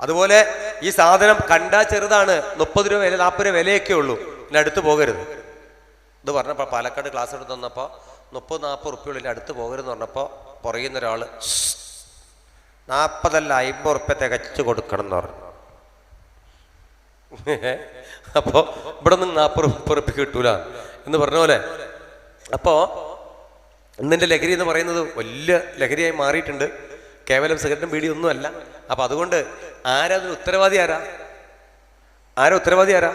അതുപോലെ ഈ സാധനം കണ്ടാ ചെറുതാണ് മുപ്പത് രൂപ വില നാൽപ്പത് രൂപ വിലയൊക്കെ ഉള്ളൂ. ഇതിന്റെ അടുത്ത് പോകരുത്. ഇത് പറഞ്ഞപ്പോൾ പാലക്കാട് ക്ലാസ് എടുത്ത് തന്നപ്പോൾ മുപ്പത് നാൽപ്പത് റുപ്യുള്ളിൽ അടുത്ത് പോകരുതെന്ന് പറഞ്ഞപ്പോൾ പുറയുന്ന ഒരാൾ നാൽപ്പതല്ല അമ്പത് റുപ്യ തികച്ചു കൊടുക്കണം എന്ന് പറഞ്ഞു. അപ്പോൾ ഇവിടെ നിന്ന് നാൽപ്പത് മുപ്പത് റുപ്യ കിട്ടൂല എന്ന് പറഞ്ഞ പോലെ. അപ്പോൾ ഇന്നിന്റെ ലഹരി എന്ന് പറയുന്നത് വലിയ ലഹരിയായി മാറിയിട്ടുണ്ട്. കേവലം സിഗരറ്റും ബീഡി ഒന്നുമല്ല അപ്പം അതുകൊണ്ട് ആരാ ഉത്തരവാദി ആരാ? ആരാ ഉത്തരവാദി ആരാ?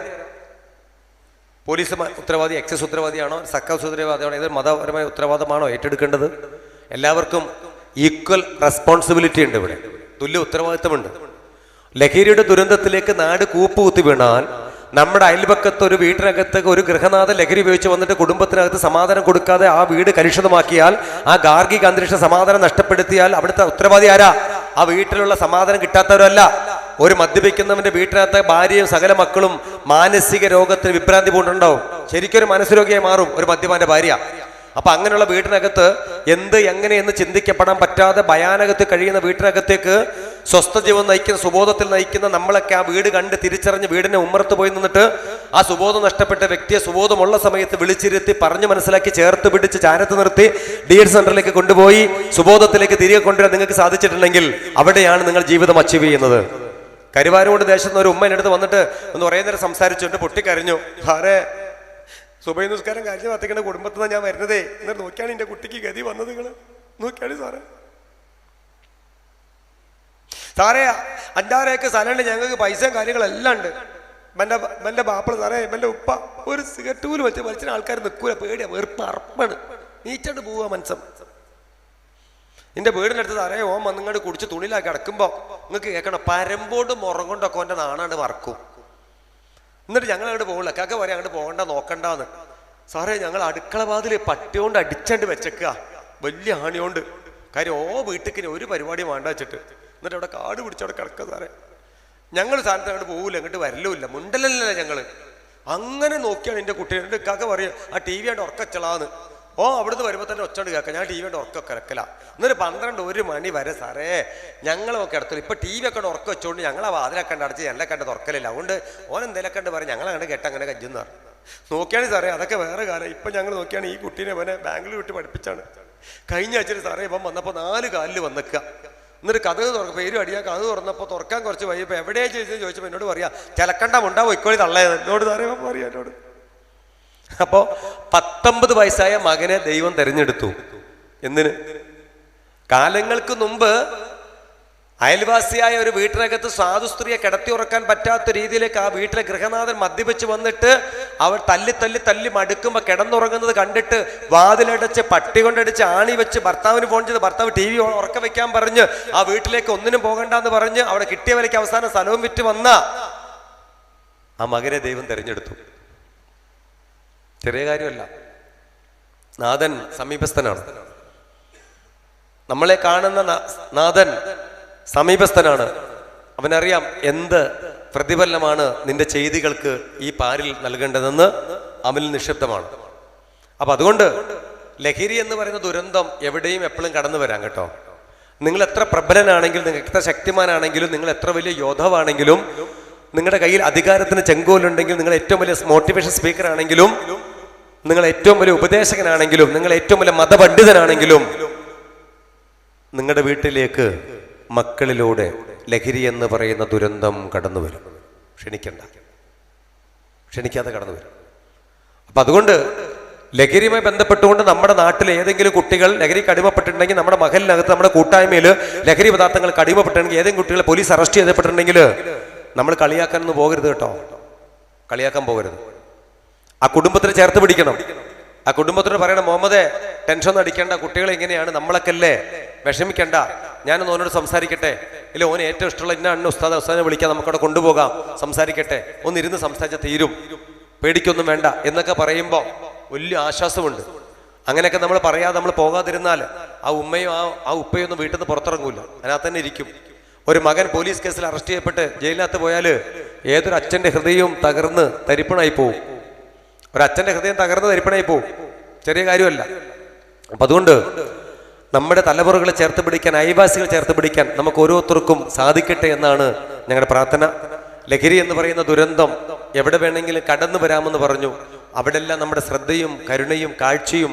പോലീസ് ഉത്തരവാദി എക്സൈസ് ഉത്തരവാദിയാണോ സർക്കാർ ഉത്തരവാദിയാണോ ഏതൊരു മതപരമായ ഉത്തരവാദമാണോ ഏറ്റെടുക്കേണ്ടത്? എല്ലാവർക്കും ഈക്വൽ റെസ്പോൺസിബിലിറ്റി ഉണ്ട് ഇവിടെ. തുല്യ ഉത്തരവാദിത്തമുണ്ട്. ലഹരിയുടെ ദുരന്തത്തിലേക്ക് നാട് കൂപ്പുകുത്തി വീണാൽ നമ്മുടെ അയൽപക്കത്ത് ഒരു വീട്ടിനകത്ത് ഒരു ഗൃഹനാഥ ലഹരി ഉപയോഗിച്ച് വന്നിട്ട് കുടുംബത്തിനകത്ത് സമാധാനം കൊടുക്കാതെ ആ വീട് കലുഷിതമാക്കിയാൽ ആ ഗാർഹിക അന്തരീക്ഷ സമാധാനം നഷ്ടപ്പെടുത്തിയാൽ അവിടുത്തെ ഉത്തരവാദി ആരാ? ആ വീട്ടിലുള്ള സമാധാനം കിട്ടാത്തവരല്ല. ഒരു മദ്യപിക്കുന്നവന്റെ വീട്ടിനകത്ത് ഭാര്യയും സകല മക്കളും മാനസിക രോഗത്തിന് വിഭ്രാന്തി പൂണ്ടുണ്ടാവും. ശരിക്കൊരു മനസ്സുരോഗിയായി മാറും ഒരു മദ്യപാന്റെ ഭാര്യ. അപ്പൊ അങ്ങനെയുള്ള വീട്ടിനകത്ത് എന്ത് എങ്ങനെ എന്ന് ചിന്തിക്കപ്പെടാൻ പറ്റാതെ ഭയാനകത്ത് കഴിയുന്ന വീട്ടിനകത്തേക്ക് സ്വസ്ഥ നയിക്കുന്ന സുബോധത്തിൽ നയിക്കുന്ന നമ്മളൊക്കെ ആ വീട് കണ്ട് തിരിച്ചറിഞ്ഞ് വീടിനെ ഉമ്മറത്ത് പോയി നിന്നിട്ട് ആ സുബോധം നഷ്ടപ്പെട്ട വ്യക്തിയെ സുബോധമുള്ള സമയത്ത് വിളിച്ചിരുത്തി പറഞ്ഞു മനസ്സിലാക്കി ചേർത്ത് പിടിച്ച് ചാരത്ത് നിർത്തി ഡി എഡ് സെന്ററിലേക്ക് കൊണ്ടുപോയി സുബോധത്തിലേക്ക് തിരികെ കൊണ്ടുവരാൻ നിങ്ങൾക്ക് സാധിച്ചിട്ടുണ്ടെങ്കിൽ അവിടെയാണ് നിങ്ങൾ ജീവിതം അച്ചീവ് ചെയ്യുന്നത്. കരുവാരോട് ദേശത്ത് ഒരു ഉമ്മ എടുത്ത് വന്നിട്ട് ഒന്ന് കുറേ നേരം സംസാരിച്ചുകൊണ്ട് പൊട്ടിക്കരഞ്ഞു. സാറേ സുബൈ നിസ്കാരം കാര്യം പത്തിക്കണ കുടുംബത്തിൽ നിന്ന് ഞാൻ വരുന്നതേ. എന്നിട്ട് നോക്കിയാണ് എന്റെ കുട്ടിക്ക് ഗതി വന്നത് നിങ്ങൾ നോക്കിയാണ് സാറേ. സാറേ അഞ്ചാറേക്ക് സ്ഥലമുണ്ട്. ഞങ്ങൾക്ക് പൈസയും കാര്യങ്ങളെല്ലാം ഉണ്ട്. എന്റെ എന്റെ ബാപ്പൾ സാറേ എന്റെ ഉപ്പ ഒരു സിഗരറ്റ് പോലും വെച്ച് വലിച്ചിന് ആൾക്കാർ നിൽക്കൂല. പേടിയാ. വെറുപ്പ് അർപ്പാണ് നീച്ചണ്ട് പോവാ മനസ്സം. നിന്റെ വീടിനടുത്ത് സാറേ ഓം വന്നിങ്ങോട്ട് കുടിച്ച് തുണിയിലാക്കി കിടക്കുമ്പോൾ നിങ്ങൾക്ക് കേൾക്കണം പരമ്പോട് മുറം കൊണ്ടൊക്കെ ഓന്റെ നാണാണ്ട് മറക്കും എന്നിട്ട് ഞങ്ങൾ അങ്ങോട്ട് പോകില്ല കാക്ക പറയാം അങ്ങോട്ട് പോകണ്ട നോക്കണ്ടെന്ന്. സാറേ ഞങ്ങൾ അടുക്കള വാതിൽ പട്ടി കൊണ്ട് അടിച്ചണ്ട് വെച്ചേക്കുക വലിയ ആണിയോണ്ട്. കാര്യം ഓ വീട്ടിക്കിന് ഒരു പരിപാടി വേണ്ട വെച്ചിട്ട്. എന്നിട്ട് അവിടെ കാട് പിടിച്ചവിടെ കിടക്കുക സാറേ. ഞങ്ങൾ സ്ഥാനത്ത് അങ്ങോട്ട് പോകില്ല അങ്ങോട്ട് വരലുമില്ല. മുണ്ടലല്ല ഞങ്ങൾ. അങ്ങനെ നോക്കിയാണ് എന്റെ കുട്ടി. എന്റെ കാക്ക പറയുക ആ ടി വി ആയിട്ട് ഉറക്കച്ചളാന്ന്. ഓ അവിടുന്ന് വരുമ്പോൾ തന്നെ ഒച്ചണ്ട് കേൾക്കാം. ഞാൻ ടി വി കൊണ്ട് ഉറക്കം കിടക്കില്ല എന്നൊരു പന്ത്രണ്ട് ഒരു മണി വരെ സാറേ ഞങ്ങളൊക്കെ ഇടത്തില്ല ഇപ്പം ടി വി ഒക്കെ ഉറക്കം വെച്ചുകൊണ്ട് ഞങ്ങളെ വാതിലൊക്കെ അടച്ച് എല്ലാം കണ്ട് തുറക്കലില്ല. അതുകൊണ്ട് ഓൻ എന്തെങ്കിലും കണ്ട് പറയും. ഞങ്ങളെ കണ്ട് കേട്ട അങ്ങനെ കജ്ജെന്ന് നോക്കിയാണ് സാറേ അതൊക്കെ വേറെ കാലം. ഇപ്പം ഞങ്ങൾ നോക്കിയാണ് ഈ കുട്ടീനെ അവനെ ബാംഗ്ലൂർ വിട്ട് പഠിപ്പിച്ചാണ്. കഴിഞ്ഞ ആഴ്ചയിൽ സാറേ ഇപ്പം വന്നപ്പോൾ നാല് കാലിൽ വന്നിക്കുക എന്നിട്ട് കഥ തുറക്കും പേരും അടിയാ കഥ തുറന്നപ്പോൾ തുറക്കാൻ കുറച്ച് വൈകിയപ്പോൾ എവിടെയാ ചോദിച്ചത് ചോദിച്ചപ്പോൾ എന്നോട് പറയാം ചിലക്കണ്ട മുണ്ടാവും ഇക്കോളി തള്ളയത് എന്നോട് സാറേ പറയാം എന്നോട്. അപ്പോൾ അപ്പോ പത്തൊമ്പത് വയസ്സായ മകനെ ദൈവം തെരഞ്ഞെടുത്തു. എന്തിന്? കാലങ്ങൾക്ക് മുമ്പ് അയൽവാസിയായ ഒരു വീട്ടിനകത്ത് സാധു സ്ത്രീയെ കിടത്തി ഉറക്കാൻ പറ്റാത്ത രീതിയിലേക്ക് ആ വീട്ടിലെ ഗൃഹനാഥൻ മദ്യപിച്ച് വന്നിട്ട് അവൾ തല്ലി തല്ലി തല്ലി മടുക്കുമ്പോൾ കിടന്നുറങ്ങുന്നത് കണ്ടിട്ട് വാതിലടച്ച് പട്ടി കൊണ്ടടിച്ച് ആണി വെച്ച് ഭർത്താവിന് ഫോൺ ചെയ്ത് ഭർത്താവ് ടി വി ഉറക്ക വെക്കാൻ പറഞ്ഞ് ആ വീട്ടിലേക്ക് ഒന്നിനും പോകണ്ട എന്ന് പറഞ്ഞ് അവിടെ കിട്ടിയ വിലയ്ക്ക് അവസാനം സ്ഥലവും വിറ്റ് വന്ന ആ മകനെ ദൈവം തിരഞ്ഞെടുത്തു. ചെറിയ കാര്യമല്ല. നാഥൻ സമീപസ്ഥനാണ്. നമ്മളെ കാണുന്ന നാഥൻ സമീപസ്ഥനാണ്. അവനറിയാം എന്ത് പ്രതിഫലനമാണ് നിന്റെ ചെയ്തികൾക്ക് ഈ പാരിൽ നൽകേണ്ടതെന്ന് അവനിൽ നിക്ഷിപ്തമാണ്. അപ്പൊ അതുകൊണ്ട് ലഹരി എന്ന് പറയുന്ന ദുരന്തം എവിടെയും എപ്പോഴും കടന്നു വരാം കേട്ടോ. നിങ്ങൾ എത്ര പ്രബലനാണെങ്കിലും നിങ്ങൾ എത്ര ശക്തിമാനാണെങ്കിലും നിങ്ങൾ എത്ര വലിയ യോദ്ധാവാണെങ്കിലും നിങ്ങളുടെ കയ്യിൽ അധികാരത്തിന് ചെങ്കോലുണ്ടെങ്കിൽ നിങ്ങൾ ഏറ്റവും വലിയ മോട്ടിവേഷൻ സ്പീക്കർ ആണെങ്കിലും നിങ്ങൾ ഏറ്റവും വലിയ ഉപദേശകനാണെങ്കിലും നിങ്ങൾ ഏറ്റവും വലിയ മതപണ്ഡിതനാണെങ്കിലും നിങ്ങളുടെ വീട്ടിലേക്ക് മക്കളിലൂടെ ലഹരി എന്ന് പറയുന്ന ദുരന്തം കടന്നു വരും. ക്ഷണിക്കണ്ട. ക്ഷണിക്കാതെ കടന്നു വരും. അപ്പൊ അതുകൊണ്ട് ലഹരിയുമായി ബന്ധപ്പെട്ടുകൊണ്ട് നമ്മുടെ നാട്ടിൽ ഏതെങ്കിലും കുട്ടികൾ ലഹരിക്ക് അടിമപ്പെട്ടിട്ടുണ്ടെങ്കിൽ നമ്മുടെ മകലിനകത്ത് നമ്മുടെ കൂട്ടായ്മയിൽ ലഹരി പദാർത്ഥങ്ങൾക്ക് അടിമപ്പെട്ടിട്ടുണ്ടെങ്കിൽ ഏതെങ്കിലും കുട്ടികളെ പോലീസ് അറസ്റ്റ് ചെയ്യപ്പെട്ടിട്ടുണ്ടെങ്കിൽ നമ്മൾ കളിയാക്കാനൊന്നും പോകരുത് കേട്ടോ. കളിയാക്കാൻ പോകരുത്. ആ കുടുംബത്തിന് ചേർത്ത് പിടിക്കണം. ആ കുടുംബത്തിന് പറയണം മുഹമ്മദേ ടെൻഷൻ അടിക്കേണ്ട കുട്ടികൾ എങ്ങനെയാണ് നമ്മളൊക്കെ അല്ലേ? വിഷമിക്കണ്ട. ഞാനൊന്ന് ഓനോട് സംസാരിക്കട്ടെ. ഇല്ല ഓന് ഏറ്റവും ഇഷ്ടമുള്ള ഇന്ന അണ്ണ ഉസ്താദ് ഉസ്താദിനെ വിളിക്കാം നമുക്കവിടെ കൊണ്ടുപോകാം. സംസാരിക്കട്ടെ. ഒന്ന് ഇരുന്ന് സംസാരിച്ച തീരും. പേടിക്കൊന്നും വേണ്ട. എന്നൊക്കെ പറയുമ്പോൾ വലിയ ആശ്വാസമുണ്ട്. അങ്ങനെയൊക്കെ നമ്മൾ പറയാതെ നമ്മൾ പോകാതിരുന്നാൽ ആ ഉമ്മയും ആ ആ ഉപ്പയും ഒന്നും വീട്ടിൽ നിന്ന് പുറത്തിറങ്ങൂല. അതിനകത്ത് തന്നെ ഇരിക്കും. ഒരു മകൻ പോലീസ് കേസിൽ അറസ്റ്റ് ചെയ്യപ്പെട്ട് ജയിലിനകത്ത് പോയാൽ ഏതൊരു അച്ഛന്റെ ഹൃദയവും തകർന്ന് തരിപ്പണായി പോവും. ഒരു അച്ഛന്റെ ഹൃദയം തകർന്ന് തരിപ്പണായി പോവും. ചെറിയ കാര്യമല്ല. അപ്പൊ അതുകൊണ്ട് നമ്മുടെ തലമുറകളെ ചേർത്ത് പിടിക്കാൻ അയൽവാസികളെ ചേർത്ത് പിടിക്കാൻ നമുക്ക് ഓരോരുത്തർക്കും സാധിക്കട്ടെ എന്നാണ് ഞങ്ങളുടെ പ്രാർത്ഥന. ലഹരി എന്ന് പറയുന്ന ദുരന്തം എവിടെ വേണമെങ്കിലും കടന്നു വരാമെന്ന് പറഞ്ഞു. അവിടെല്ലാം നമ്മുടെ ശ്രദ്ധയും കരുണയും കാഴ്ചയും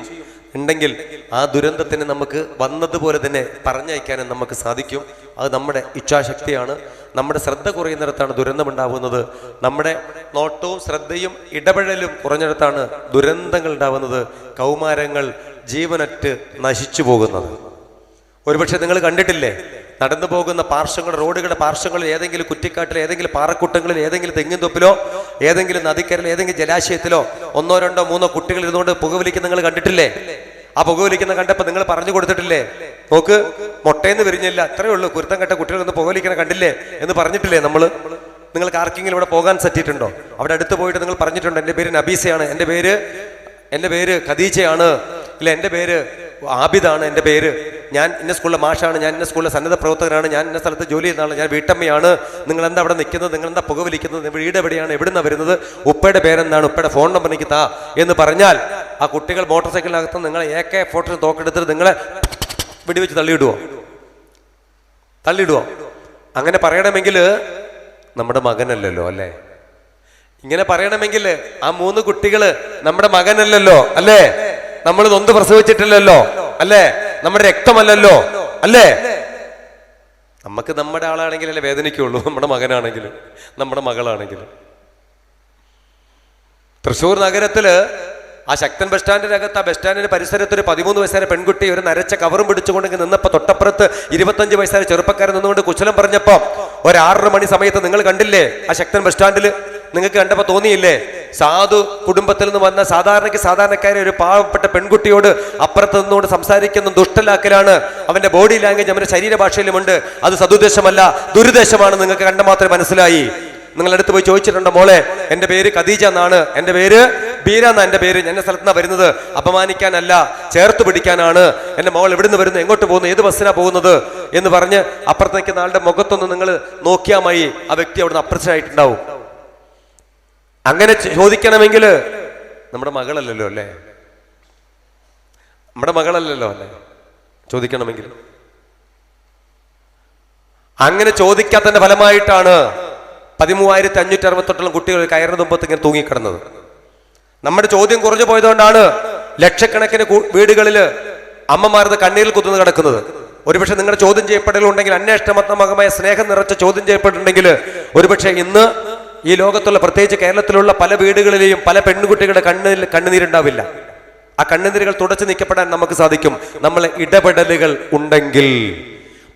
ഉണ്ടെങ്കിൽ ആ ദുരന്തത്തിന് നമുക്ക് വന്നതുപോലെ തന്നെ പറഞ്ഞയക്കാനും നമുക്ക് സാധിക്കും. അത് നമ്മുടെ ഇച്ഛാശക്തിയാണ്. നമ്മുടെ ശ്രദ്ധ കുറയുന്നിടത്താണ് ദുരന്തമുണ്ടാവുന്നത് നമ്മുടെ നോട്ടവും ശ്രദ്ധയും ഇടപെടലും കുറഞ്ഞിടത്താണ് ദുരന്തങ്ങൾ ഉണ്ടാവുന്നത് കൗമാരങ്ങൾ ജീവനറ്റ് നശിച്ചു പോകുന്നത്. ഒരുപക്ഷെ നിങ്ങൾ കണ്ടിട്ടില്ലേ? നടന്നു പോകുന്ന പാർശ്വങ്ങൾ റോഡുകളുടെ പാർശ്വങ്ങളിൽ ഏതെങ്കിലും കുറ്റിക്കാട്ടിൽ ഏതെങ്കിലും പാറക്കൂട്ടങ്ങളിൽ ഏതെങ്കിലും തെങ്ങിൻ തൊപ്പിലോ ഏതെങ്കിലും നദിക്കരയിൽ ഏതെങ്കിലും ജലാശയത്തിലോ ഒന്നോ രണ്ടോ മൂന്നോ കുട്ടികൾ ഇരുന്നുകൊണ്ട് പുകവലിക്കുന്ന നിങ്ങൾ കണ്ടിട്ടില്ലേ? ആ പുകവലിക്കുന്ന കണ്ടപ്പോൾ നിങ്ങൾ പറഞ്ഞു കൊടുത്തിട്ടില്ലേ? നോക്ക് മുട്ടയെന്ന് വിരിഞ്ഞില്ല. അത്രയേ ഉള്ളൂ. കുരുത്തം കെട്ട കുട്ടികൾ ഒന്ന് പുകവലിക്കുന്ന കണ്ടില്ലേ എന്ന് പറഞ്ഞിട്ടില്ലേ നമ്മൾ നിങ്ങൾക്ക് ആർക്കെങ്കിലും ഇവിടെ പോകാൻ പറ്റിയിട്ടുണ്ടോ അവിടെ അടുത്ത് പോയിട്ട് നിങ്ങൾ പറഞ്ഞിട്ടുണ്ട്? എന്റെ പേര് നബീസയാണ്. എന്റെ പേര് എന്റെ പേര് ഖദീജയാണ്. ഇല്ല എന്റെ പേര് ആബിദാണ്. എന്റെ പേര് ഞാൻ ഇന്ന സ്കൂളിലെ മാഷാണ്. ഞാൻ ഇന്ന സ്കൂളിലെ സന്നദ്ധ പ്രവർത്തകനാണ്. ഞാൻ ഇന്ന സ്ഥലത്ത് ജോലി ചെയ്യുന്നതാണ് ഞാൻ വീട്ടമ്മയാണ്. നിങ്ങൾ എന്താ അവിടെ നിൽക്കുന്നത്? നിങ്ങൾ എന്താ പുകവലിക്കുന്നത്? വീട് എവിടെയാണ്? എവിടുന്ന വരുന്നത്? ഉപ്പയുടെ പേരെന്താണ്? ഉപ്പയുടെ ഫോൺ നമ്പർ എനിക്ക് താ എന്ന് പറഞ്ഞാൽ ആ കുട്ടികൾ മോട്ടോർ സൈക്കിളിനകത്ത് നിങ്ങളെ എ കെ ഫോട്ടോ തോക്കെടുത്തിട്ട് നിങ്ങളെ വെടിവെച്ച് തള്ളിയിടുവോ? തള്ളിയിടുവോ? അങ്ങനെ പറയണമെങ്കിൽ നമ്മുടെ മകനല്ലല്ലോ അല്ലേ? ഇങ്ങനെ പറയണമെങ്കിൽ ആ മൂന്ന് കുട്ടികൾ നമ്മുടെ മകനല്ലല്ലോ അല്ലേ? നമ്മൾ നൊന്ത് പ്രസവിച്ചിട്ടില്ലല്ലോ അല്ലേ? നമ്മുടെ രക്തമല്ലല്ലോ അല്ലേ? നമുക്ക് നമ്മുടെ ആളാണെങ്കിലല്ലേ വേദനിക്കുള്ളൂ നമ്മുടെ മകനാണെങ്കിലും നമ്മുടെ മകളാണെങ്കിലും. തൃശ്ശൂർ നഗരത്തിൽ ആ ശക്തൻ ബസ് സ്റ്റാൻഡിനകത്ത് ആ ബസ് സ്റ്റാൻഡിന്റെ പരിസരത്ത് ഒരു പതിമൂന്ന് വയസ്സായ പെൺകുട്ടി ഒരു നരച്ച കവറും പിടിച്ചുകൊണ്ട് നിന്നപ്പോൾ നിന്നപ്പോ തൊട്ടപ്പുറത്ത് ഇരുപത്തഞ്ച് വയസ്സായ ചെറുപ്പക്കാരൻ നിന്നുകൊണ്ട് കുശലം പറഞ്ഞപ്പോൾ ഒരു മണി സമയത്ത് നിങ്ങൾ കണ്ടില്ലേ ആ ശക്തൻ ബസ് സ്റ്റാൻഡിൽ നിങ്ങൾക്ക് കണ്ടപ്പോൾ തോന്നിയില്ലേ? സാധു കുടുംബത്തിൽ നിന്ന് വന്ന സാധാരണക്ക് സാധാരണക്കാരെ ഒരു പാവപ്പെട്ട പെൺകുട്ടിയോട് അപ്പുറത്ത് നിന്നുകൊണ്ട് സംസാരിക്കുന്ന ദുഷ്ടലാക്കലാണ്. അവന്റെ ബോഡി ലാംഗ്വേജ് അവന്റെ ശരീരഭാഷയിലുമുണ്ട്. അത് സതുദ്ദേശമല്ല ദുരുദ്ദേശമാണ് നിങ്ങൾക്ക് കണ്ട മാത്രമേ മനസ്സിലായി. നിങ്ങളടുത്ത് പോയി ചോദിച്ചിട്ടുണ്ടോ മോളെ? എന്റെ പേര് ഖദീജ എന്നാണ്. എന്റെ പേര് ബീര എന്നാ എന്റെ പേര്. എന്റെ സ്ഥലത്ത് നിന്നാണ് വരുന്നത്. അപമാനിക്കാനല്ല ചേർത്ത് പിടിക്കാനാണ്. എന്റെ മോൾ എവിടുന്ന് വരുന്നു എങ്ങോട്ട് പോകുന്നു ഏത് ബസ്സിനാണ് പോകുന്നത് എന്ന് പറഞ്ഞ് അപ്പുറത്തേക്ക് നാളുടെ മുഖത്തൊന്ന് നിങ്ങൾ നോക്കിയാൽ മതി ആ വ്യക്തി അവിടുന്ന് അപ്രസരായിട്ടുണ്ടാവും അങ്ങനെ ചോദിക്കണമെങ്കിൽ നമ്മുടെ മകളല്ലല്ലോ അല്ലേ? നമ്മുടെ മകളല്ലല്ലോ അല്ലേ? ചോദിക്കണമെങ്കിൽ. അങ്ങനെ ചോദിക്കാത്തതിന്റെ ഫലമായിട്ടാണ് പതിമൂവായിരത്തി അഞ്ഞൂറ്റി അറുപത്തെട്ടോളം കുട്ടികൾ കയറിന് മുമ്പത്ത് ഇങ്ങനെ തൂങ്ങിക്കിടന്നത്. നമ്മുടെ ചോദ്യം കുറഞ്ഞു പോയതുകൊണ്ടാണ് ലക്ഷക്കണക്കിന് വീടുകളിൽ അമ്മമാരത് കണ്ണീരിൽ കുത്തുന്നു കിടക്കുന്നത്. ഒരുപക്ഷെ നിങ്ങളുടെ ചോദ്യം ചെയ്യപ്പെടലുണ്ടെങ്കിൽ അന്വേഷണാത്മകമായ സ്നേഹം നിറച്ച ചോദ്യം ചെയ്യപ്പെട്ടിട്ടുണ്ടെങ്കിൽ ഒരുപക്ഷെ ഇന്ന് ഈ ലോകത്തുള്ള പ്രത്യേകിച്ച് കേരളത്തിലുള്ള പല വീടുകളിലെയും പല പെൺകുട്ടികളുടെ കണ്ണിൽ കണ്ണുനീരുണ്ടാവില്ല. ആ കണ്ണുനീരുകൾ തുടച്ചു നീക്കപ്പെടാൻ നമുക്ക് സാധിക്കും. നമ്മളെ ഇടപെടലുകൾ ഉണ്ടെങ്കിൽ.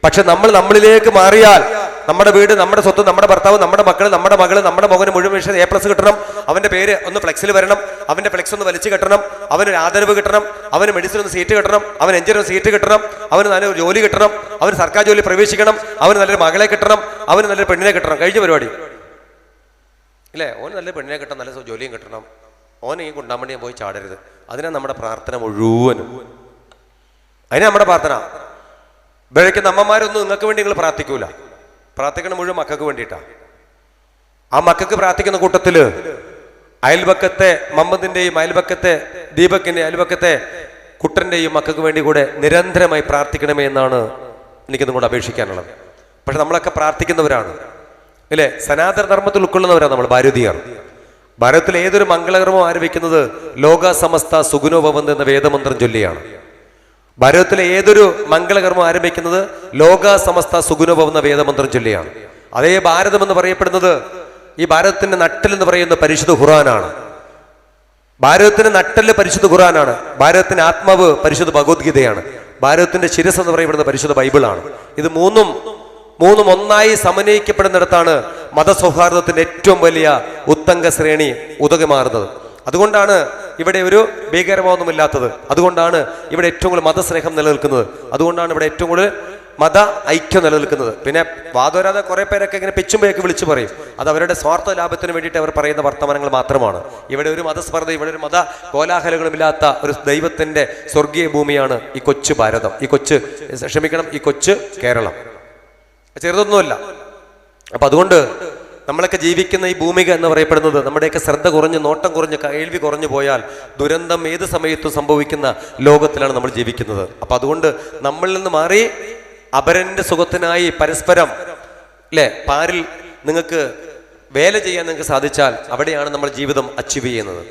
പക്ഷെ നമ്മൾ നമ്മളിലേക്ക് മാറിയാൽ നമ്മുടെ വീട് നമ്മുടെ സ്വത്ത് നമ്മുടെ ഭർത്താവ് നമ്മുടെ മക്കൾ നമ്മുടെ മകൾ നമ്മുടെ മകന് മുഴുവൻ വിഷയം എ പ്ലസ് കിട്ടണം. അവന്റെ പേര് ഒന്ന് ഫ്ലെക്സിൽ വരണം. അവന്റെ ഫ്ലെക്സ് ഒന്ന് വലിച്ചു കെട്ടണം. അവനൊരു ആദരവ് കിട്ടണം. അവന് മെഡിസിൻ ഒന്ന് സീറ്റ് കിട്ടണം. അവൻ എഞ്ചിനീയർ സീറ്റ് കിട്ടണം. അവന് നല്ലൊരു ജോലി കിട്ടണം. അവന് സർക്കാർ ജോലി പ്രവേശിക്കണം. അവന് നല്ലൊരു മകളെ കിട്ടണം. അവന് നല്ലൊരു പെണ്ണിനെ കിട്ടണം. കഴിഞ്ഞ പരിപാടി. ഇല്ലേ? ഓന് നല്ല പെണ്ണിനെ കിട്ടണം. നല്ല ജോലിയും കിട്ടണം. ഓനെ ഈ കുണ്ടാമണിയെ പോയി ചാടരുത്. അതിനാണ് നമ്മുടെ പ്രാർത്ഥന മുഴുവനും. അതിനാ നമ്മുടെ പ്രാർത്ഥന. വിഴയ്ക്കുന്ന അമ്മമാരൊന്നും നിങ്ങൾക്ക് വേണ്ടി നിങ്ങൾ പ്രാർത്ഥിക്കൂല. പ്രാർത്ഥിക്കണം മുഴുവൻ മക്കൾക്ക് വേണ്ടിയിട്ടാണ് ആ മക്കൾക്ക് പ്രാർത്ഥിക്കുന്ന കൂട്ടത്തിൽ അയൽപക്കത്തെ മമ്മദിന്റെയും അയൽപക്കത്തെ ദീപക്കിന്റെ അയൽപക്കത്തെ കുട്ടന്റെയും മക്കൾക്ക് വേണ്ടി കൂടെ നിരന്തരമായി പ്രാർത്ഥിക്കണമേ എന്നാണ് എനിക്ക് നിങ്ങളോട് അപേക്ഷിക്കാനുള്ളത്. പക്ഷെ നമ്മളൊക്കെ പ്രാർത്ഥിക്കുന്നവരാണ്. അല്ലേ? സനാതന ധർമ്മത്തിൽ ഉൾക്കൊള്ളുന്നവരാണ് നമ്മൾ ഭാരതീയർ. ഭാരതത്തിൽ ഏതൊരു മംഗളകർമ്മം ആരംഭിക്കുന്നത്? ലോക സമസ്ത സുഗുനോഭവന്ത് എന്ന വേദമന്ത്രം ചൊല്ലിയാണ്. ഭാരതത്തിലെ ഏതൊരു മംഗളകർമ്മം ആരംഭിക്കുന്നത്? ലോക സമസ്ത സുഗുണഭവം എന്ന വേദമന്ത്രം ചൊല്ലിയാണ്. അതേ ഭാരതം എന്ന് പറയപ്പെടുന്നത് ഈ ഭാരതത്തിന്റെ നട്ടൽ എന്ന് പറയുന്ന പരിശുദ്ധ ഖുറാനാണ് ഭാരതത്തിന്റെ നട്ടൽ പരിശുദ്ധ ഖുറാനാണ് ഭാരതത്തിന്റെ ആത്മാവ് പരിശുദ്ധ ഭഗവത്ഗീതയാണ്. ഭാരതത്തിന്റെ ശിരസ് എന്ന് പറയപ്പെടുന്ന പരിശുദ്ധ ബൈബിളാണ്. ഇത് മൂന്നും മൂന്നും ഒന്നായി സമന്വയിക്കപ്പെടുന്നിടത്താണ് മതസൗഹാർദ്ദത്തിന്റെ ഏറ്റവും വലിയ ഉത്തംഗ ശ്രേണി ഉതകമാറുന്നത് അതുകൊണ്ടാണ് ഇവിടെ ഒരു ഭീകരമൊന്നുമില്ലാത്തത് അതുകൊണ്ടാണ് ഇവിടെ ഏറ്റവും കൂടുതൽ മതസ്നേഹം നിലനിൽക്കുന്നത്. അതുകൊണ്ടാണ് ഇവിടെ ഏറ്റവും കൂടുതൽ മത ഐക്യം നിലനിൽക്കുന്നത്. പിന്നെ വാദോരാതെ കുറെ പേരൊക്കെ ഇങ്ങനെ പിച്ചുമ്പോയൊക്കെ വിളിച്ചു പറയും. അത് അവരുടെ സ്വാർത്ഥ ലാഭത്തിന് വേണ്ടിയിട്ട് അവർ പറയുന്ന വർത്തമാനങ്ങൾ മാത്രമാണ്. ഇവിടെ ഒരു മതസ്പർദ്ധ ഇവിടെ ഒരു മത കോലാഹലങ്ങളുമില്ലാത്ത ഒരു ദൈവത്തിന്റെ സ്വർഗീയ ഭൂമിയാണ് ഈ കൊച്ചു ഭാരതം. ഈ കൊച്ചു ക്ഷമിക്കണം ഈ കൊച്ചു കേരളം. ചെറുതൊന്നുമല്ല. അപ്പൊ അതുകൊണ്ട് നമ്മളൊക്കെ ജീവിക്കുന്ന ഈ ഭൂമിക എന്ന് പറയപ്പെടുന്നത് നമ്മുടെയൊക്കെ ശ്രദ്ധ കുറഞ്ഞ് നോട്ടം കുറഞ്ഞ് കേൾവി കുറഞ്ഞു പോയാൽ ദുരന്തം ഏത് സമയത്തും സംഭവിക്കുന്ന ലോകത്തിലാണ് നമ്മൾ ജീവിക്കുന്നത്. അപ്പൊ അതുകൊണ്ട് നമ്മളിൽ നിന്ന് മാറി അപരന്റെ സുഖത്തിനായി പരസ്പരം അല്ലെ പാരിൽ നിങ്ങൾക്ക് വേല ചെയ്യാൻ നിങ്ങൾക്ക് സാധിച്ചാൽ അവിടെയാണ് നമ്മൾ ജീവിതം അച്ചീവ് ചെയ്യുന്നത്.